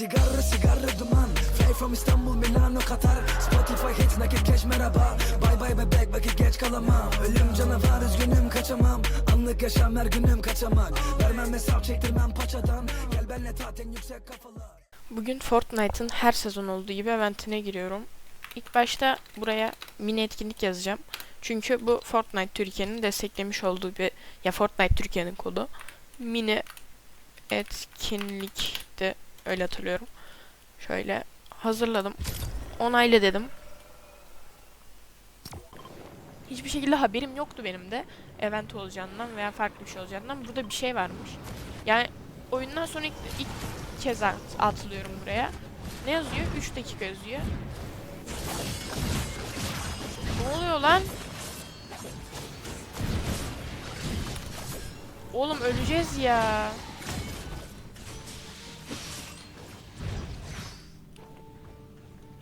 Sigara sigara duman. Fly from İstanbul Milano Katar. Spotify hits nakit cash merhaba. Bye bye bebek vakit geç kalamam. Ölüm canavar üzgünüm kaçamam. Anlık yaşam her günüm kaçamak. Vermem hesap çektirmem paçadan. Gel benle tat en yüksek kafalar. Bugün Fortnite'ın her sezon olduğu gibi eventine giriyorum. İlk başta buraya mini etkinlik yazacağım. Çünkü bu Fortnite Türkiye'nin desteklemiş olduğu bir ya Fortnite Türkiye'nin kodu. Mini etkinlikti öyle hatırlıyorum. Şöyle hazırladım. Onayla dedim. Hiçbir şekilde haberim yoktu benim de event olacağından veya farklı bir şey olacağından. Burada bir şey varmış. Yani oyundan sonra ilk, ilk kez at- atılıyorum buraya. Ne yazıyor? 3 dakika yazıyor. Ne oluyor lan? Oğlum öleceğiz ya.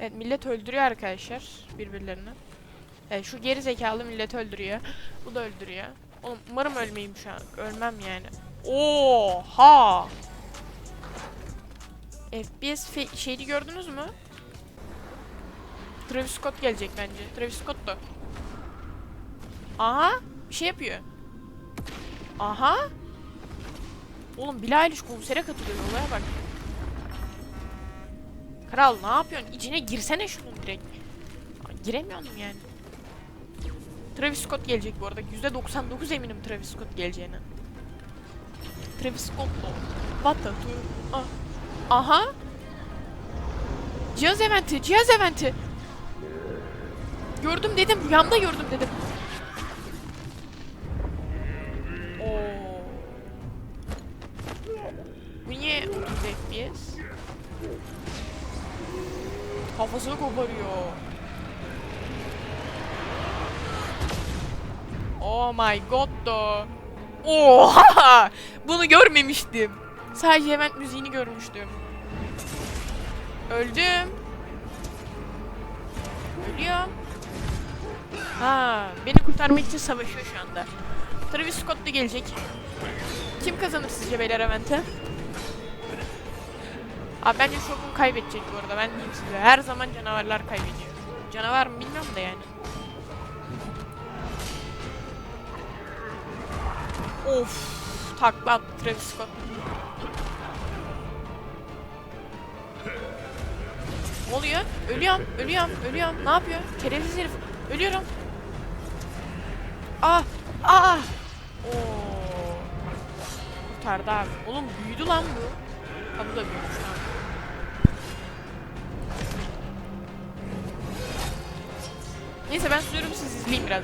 Evet millet öldürüyor arkadaşlar birbirlerini. Evet, şu geri zekalı millet öldürüyor. Bu da öldürüyor. Oğlum umarım ölmeyeyim şu an. Ölmem yani. Oha! FPS şeyini gördünüz mü? Travis Scott gelecek bence. Travis Scott da. Aha! Bir şey yapıyor. Aha! Oğlum Billie Eilish konsere katılıyor. Olaya bak. Kral ne yapıyorsun? İçine girsene şunun direkt. Giremiyorum yani. Travis Scott gelecek bu arada. %99 eminim Travis Scott geleceğine. Travis Scott o. What the Ah. Aha. Cihaz eventi, cihaz eventi. Gördüm dedim, rüyamda gördüm dedim. Oo. Bu niye 30 FPS? Kafasını koparıyor. Oh my god da. Oha! Bunu görmemiştim. Sadece event müziğini görmüştüm. Öldüm. Ölüyorum. Ha, beni kurtarmak için savaşıyor şu anda. Travis Scott da gelecek. Kim kazanır sizce beyler evente? Abi bence Shogun kaybedecek bu arada ben diyeyim size. Her zaman canavarlar kaybediyor. Canavar mı bilmiyorum da yani. Of, takla attı Travis Scott. Ne oluyor? Ölüyorum, ölüyorum, ölüyorum. Ne yapıyor? Kerevsiz herif. Ölüyorum. Ah, ah. Oo. Kurtardı abi. Oğlum büyüdü lan bu. Ha bu da abi. Neyse ben susuyorum siz izleyin biraz.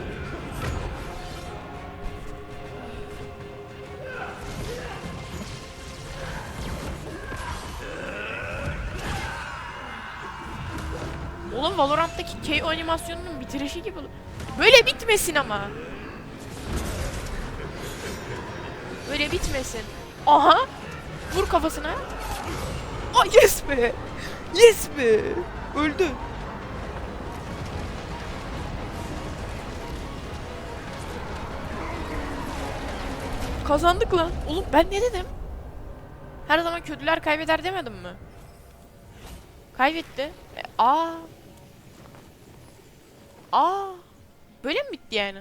Oğlum Valorant'taki KO animasyonunun bitirişi gibi. Böyle bitmesin ama. Böyle bitmesin. Aha! Vur kafasına. Aa yes be! Yes be! Öldü. Kazandık lan. Oğlum ben ne dedim? Her zaman kötüler kaybeder demedim mi? Kaybetti. E, aa. Aa. Böyle mi bitti yani?